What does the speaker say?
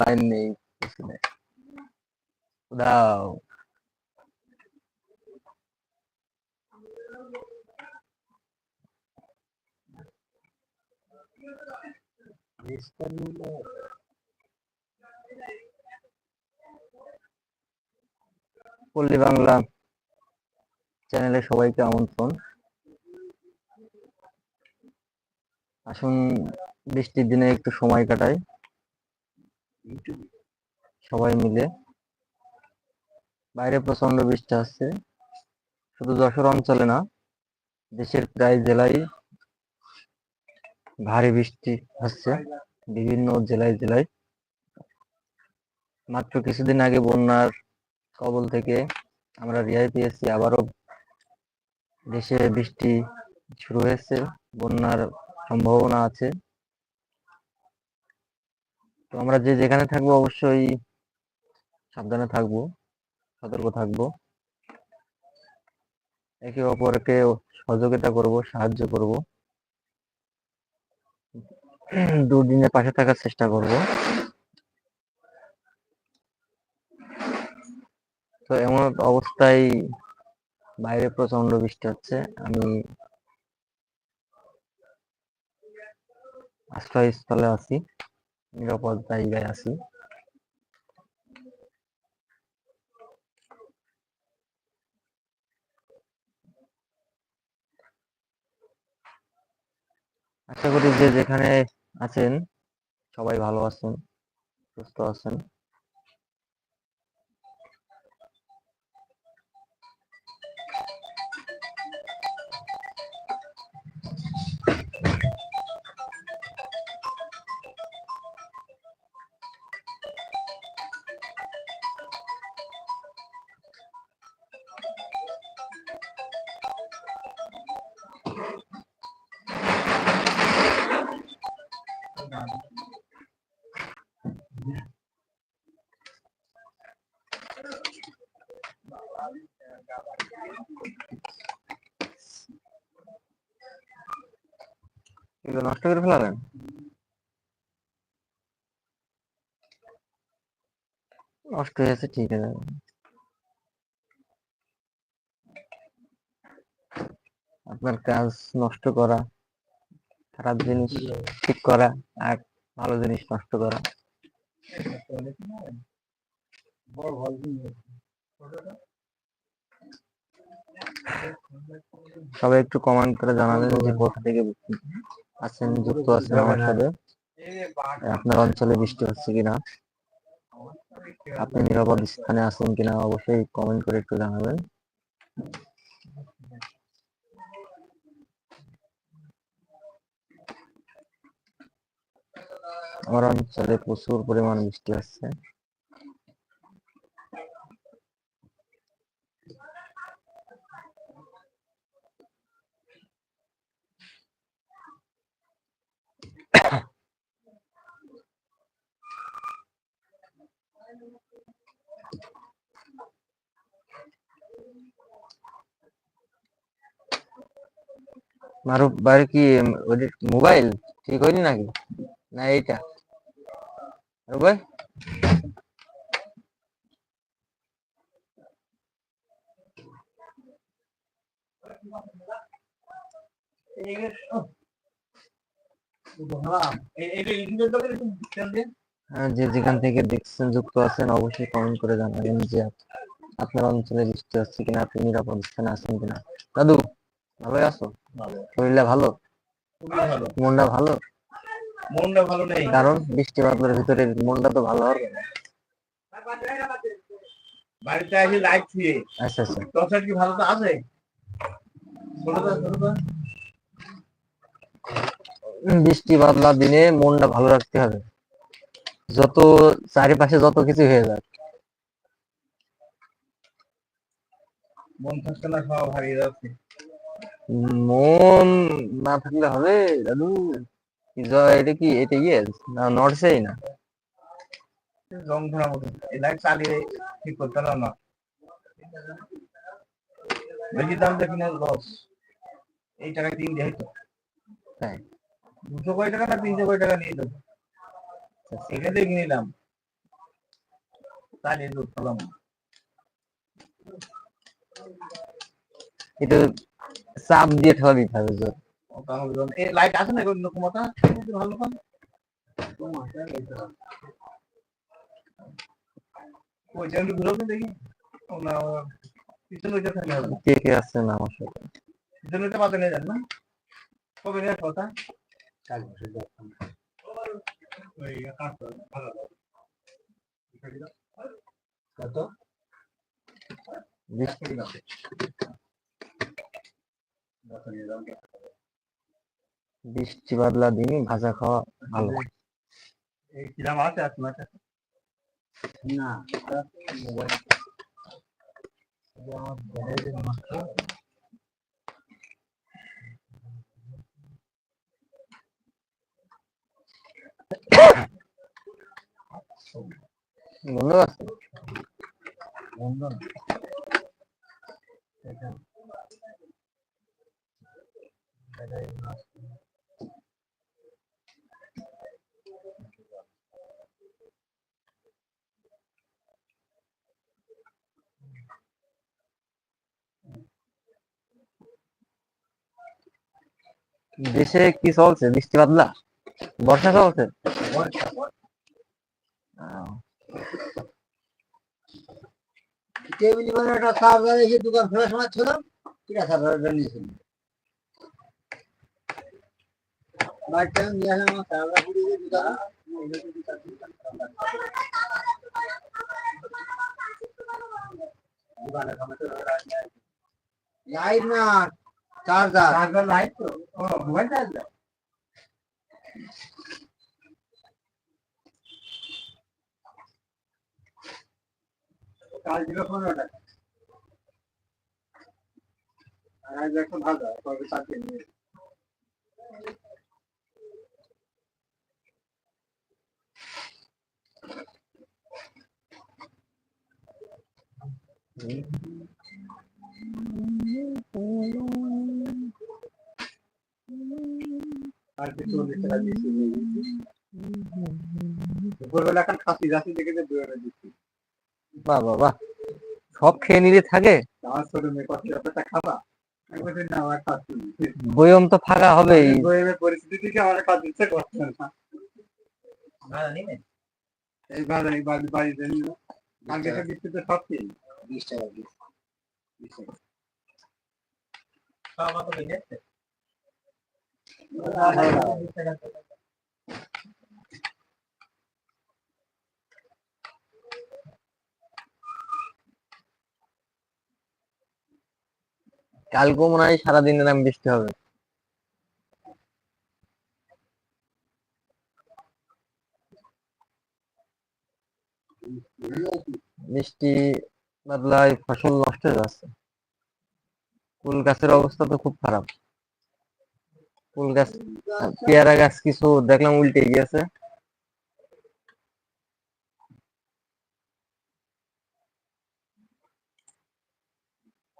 Line নেই কিছু নেই দাও। পল্লী বাংলা চ্যানেলে সবাইকে আমন্ত্রণ। আসুন বৃষ্টির দিনে একটু সময় কাটাই। সবাই মিলে। বাইরে প্রচণ্ড বৃষ্টি আসছে। শুধু যশোর অঞ্চলে না, দেশের প্রায় জেলায় ভারী বৃষ্টি হচ্ছে, বিভিন্ন জেলায় জেলায়। মাত্র কিছুদিন আগে বন্যার কবল থেকে আমরা রেহাই পেয়েছি, আবারও দেশে বৃষ্টি শুরু হয়েছে, বন্যার সম্ভাবনা আছে। তো আমরা যে যেখানে থাকব অবশ্যই সাবধানে থাকব, সতর্ক থাকব। একে অপরকে সহযোগিতা করব, সাহায্য করব। দুদিনের পাশে থাকার চেষ্টা করব। তো এমন অবস্থায় বাইরে প্রচণ্ড বৃষ্টি হচ্ছে, আমি আশ্রয়স্থলে আছি। নিরাপদ জায়গায় আছি। আশা করি যে যেখানে আছেন সবাই ভালো আছেন সুস্থ আছেন। এগুলো নষ্ট করে ফেলালেন নষ্ট হয়েছে ঠিক আছে। আপনার কাজ নষ্ট করা, খারাপ জিনিস ঠিক করা, আর ভালো জিনিস নষ্ট করা। সবাই একটু কমেন্ট করে জানাবেন যে কোথা থেকে আছেন যুক্ত আছেন আমার সাথে। আপনার অঞ্চলে বৃষ্টি হচ্ছে কিনা? আপনি নিরাপদ স্থানে আছেন কিনা অবশ্যই কমেন্ট করে একটু জানাবেন। আমার অঞ্চলে প্রচুর পরিমাণ বৃষ্টি হচ্ছে। মারুফ ভাই কি মোবাইল ঠিক হয়নি নাকি না এইটা মারুফ ভাই হ্যাঁ, যে? যেখান থেকে দেখছেন যুক্ত আছেন অবশ্যই কমেন্ট করে জানাবেন যে আপনার অঞ্চলে বৃষ্টি হচ্ছে কিনা আপনি নিরাপদ স্থানে আছেন কিনা। দাদু ভালোই আছো? শরীরটা ভালো? মনটা ভালো? মনটা ভালো নেই। কারণ বৃষ্টি বাদলের ভিতরে মনটা তো ভালো হবে বাড়িতে আসি লাইট আচ্ছা আচ্ছা। তোর কি ভালো তো আছে? বৃষ্টি বাদলা দিনে মনটা ভালো রাখতে হবে। যত চারিপাশে যত কিছু হয়ে যাক। মন না সব হারিয়ে যাচ্ছে। মন না থাকলে হবে দাদু? এটা কি এটা ইয়ে না নড়ছেই না। রং ধরা মতো। এই চালিয়ে ঠিক করতে না। বেশি দাম দেখি না লস এই টাকায় তিন দেয় তাই দুশো কয় টাকা না তিনশো কয় টাকা নিয়ে দেবো কিনে নিলাম। চালিয়ে দুধ পেলাম। এটা চাপ দিয়ে ঠেলা দিতে হবে জোর। এই লাইট আছে না কোনো ক্ষমতা ভালো পান ওই দেখি। না পিছনে ওইটা কে কে আছেন আমার সাথে? পিছনে ওইটা পাতে নিয়ে যান না। কবে নিয়ে কথা কত? বৃষ্টি বৃষ্টি বাদলা দিন ভাজা খাওয়া ভালো। এই কিরাম আছে আপনার কাছে? না মোবাইল। বন্ধু? আছে দেশে কি চলছে? বৃষ্টি বাদলা? বর্ষা চলছে? টেবিল মানে একটা চার্জার এসে দোকান ফেরার সময় ছিল। কিরা চার্জারটা নিয়েছিল লাইট না, চার্জার। লাইট তো? Mobile charger? কাল দিল পনেরো টাকা। আর আজ ভালো কবে টাকা দিয়েছি দুপুরবেলা এখন খাসি যাচ্ছি দেখে যে দিচ্ছি। বাহ বাহ। বাহ সব খেয়ে নিলে থাকে। বয়ম তো ফাঁকা হবেই। বইয়ের পরিস্থিতি থেকে আমার খাওয়া ইচ্ছে করছে না ভাড়া নিবেন এই বাজারে বাড়ি বাড়িতে নিল কালকে মনে হয় সারাদিন এরকম বৃষ্টি হবে। বৃষ্টি বাদলায় ফসল নষ্ট হয়ে যাচ্ছে। ফুল গাছের অবস্থা তো খুব খারাপ। ফুল গাছ, পেয়ারা গাছ কিছু দেখলাম উল্টে গিয়েছে।